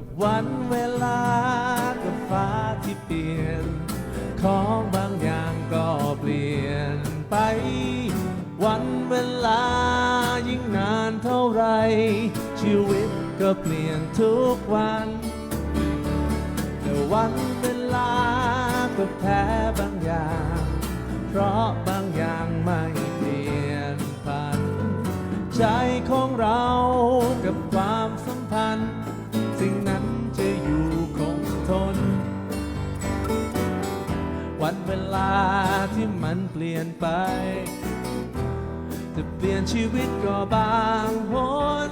กับวันเวลากับฟ้าที่เปลี่ยน ของบางอย่างก็เปลี่ยนไป วันเวลายิ่งนานเท่าไร ชีวิตก็เปลี่ยนทุกวัน แต่วันเวลาก็แพ้บางอย่าง เพราะบาง ลาที่มันเปลี่ยนไป จะเปลี่ยนชีวิตก็บางหน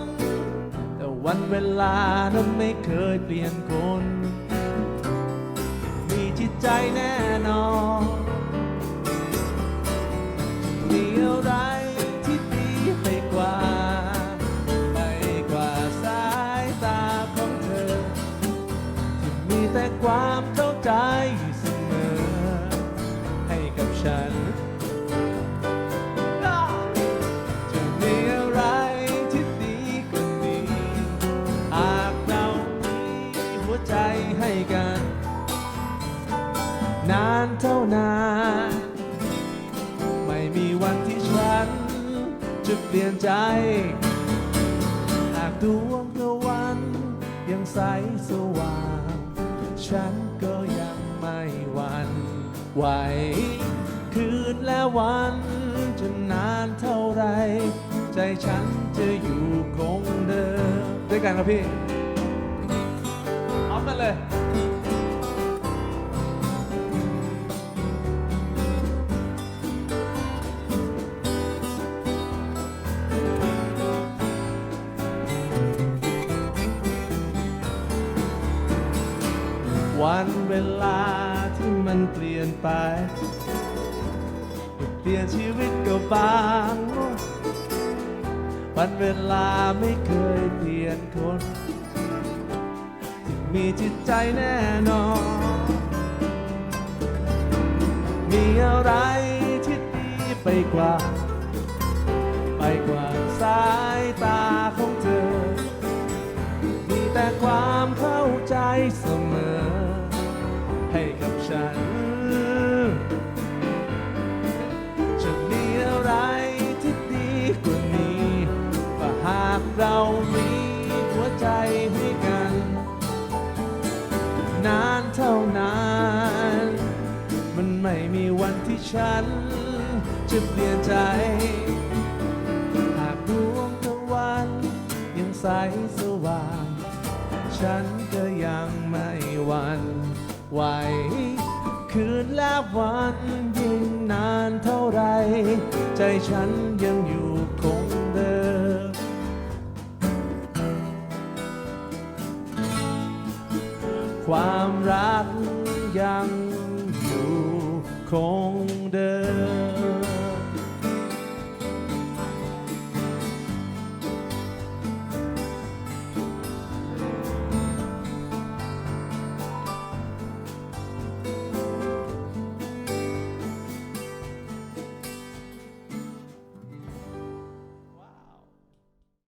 แต่วันเวลานั้นไม่เคยเปลี่ยนคน มีจิตใจแน่นอน นานา ไม่มีวันที่ฉัน จะเปลี่ยนใจ หากดวงตะวันยังใสสว่าง ฉันก็ยังไม่หวั่นไหวคืนและวันจะนานเท่าไร ใจฉันจะอยู่คงเดิมด้วยกันครับพี่เอากันเลย วันเวลาที่มันเปลี่ยนไปเปลี่ยนชีวิตก็บาง วันเวลาไม่เคยเปลี่ยนคนที่มีจิตใจแน่นอน มีอะไรที่ดีไปกว่า ไปกว่าสายตา เรามีหัวใจให้กัน นานเท่านาน มันไม่มีวันที่ฉัน จะเปลี่ยนใจ หากดวงตะวันยังใสสว่าง ฉันก็ยังไม่หวันไหวคืนและวันยิ่งนานเท่าไร ใจฉันยังอยู่ ความรักยังอยู่คง